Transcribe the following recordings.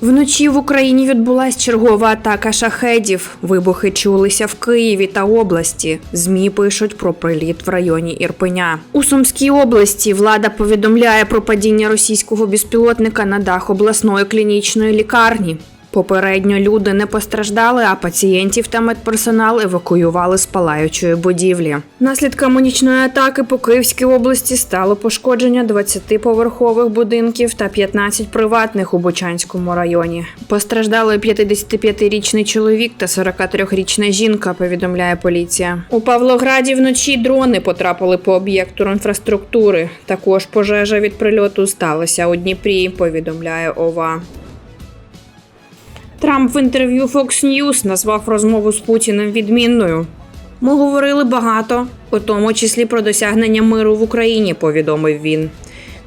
Вночі в Україні відбулась чергова атака шахедів. Вибухи чулися в Києві та області. Змі пишуть про приліт в районі Ірпеня. У Сумській області влада повідомляє про падіння російського безпілотника на дах обласної клінічної лікарні. Попередньо люди не постраждали, а пацієнтів та медперсонал евакуювали з палаючої будівлі. Наслідками нічної атаки по Київській області стало пошкодження 20-поверхових будинків та 15 приватних у Бучанському районі. Постраждали 55-річний чоловік та 43-річна жінка. Повідомляє поліція. У Павлограді вночі дрони потрапили по об'єкту інфраструктури. Також пожежа від прильоту сталася у Дніпрі. Повідомляє ОВА. Трамп в інтерв'ю Fox News назвав розмову з Путіним відмінною. Ми говорили багато, у тому числі про досягнення миру в Україні, повідомив він.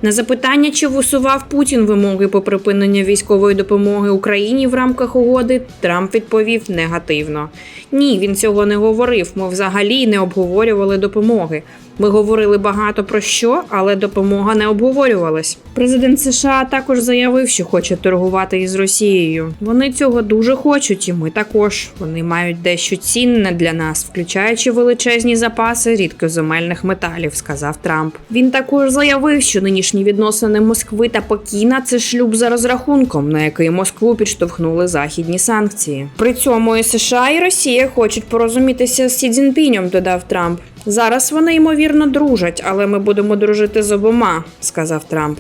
На запитання, чи висував Путін вимоги по припиненню військової допомоги Україні в рамках угоди, Трамп відповів негативно. Ні, він цього не говорив. Ми взагалі не обговорювали допомоги. Ми говорили багато про що, але допомога не обговорювалась. Президент США також заявив, що хоче торгувати із Росією. Вони цього дуже хочуть, і ми також. Вони мають дещо цінне для нас, включаючи величезні запаси рідкоземельних металів, сказав Трамп. Він також заявив, що нинішні відносини Москви та Пекіна це шлюб за розрахунком, на який Москву підштовхнули західні санкції. При цьому і США і Росія хочуть порозумітися з Сі Цзіньпінем, додав Трамп. Зараз вони ймовірно дружать, але ми будемо дружити з обома, сказав Трамп.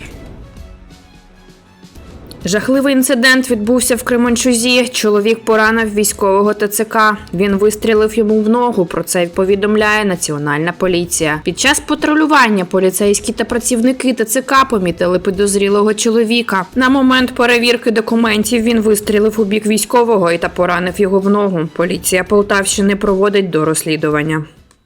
Жахливий інцидент відбувся в Кременчузі. Чоловік поранив військового ТЦК. Він вистрілив йому в ногу. Про це повідомляє Національна поліція. Під час патрулювання поліцейські та працівники ТЦК помітили підозрілого чоловіка. На момент перевірки документів він вистрілив у бік військового і та поранив його в ногу. Поліція Полтавщини проводить до розслідування.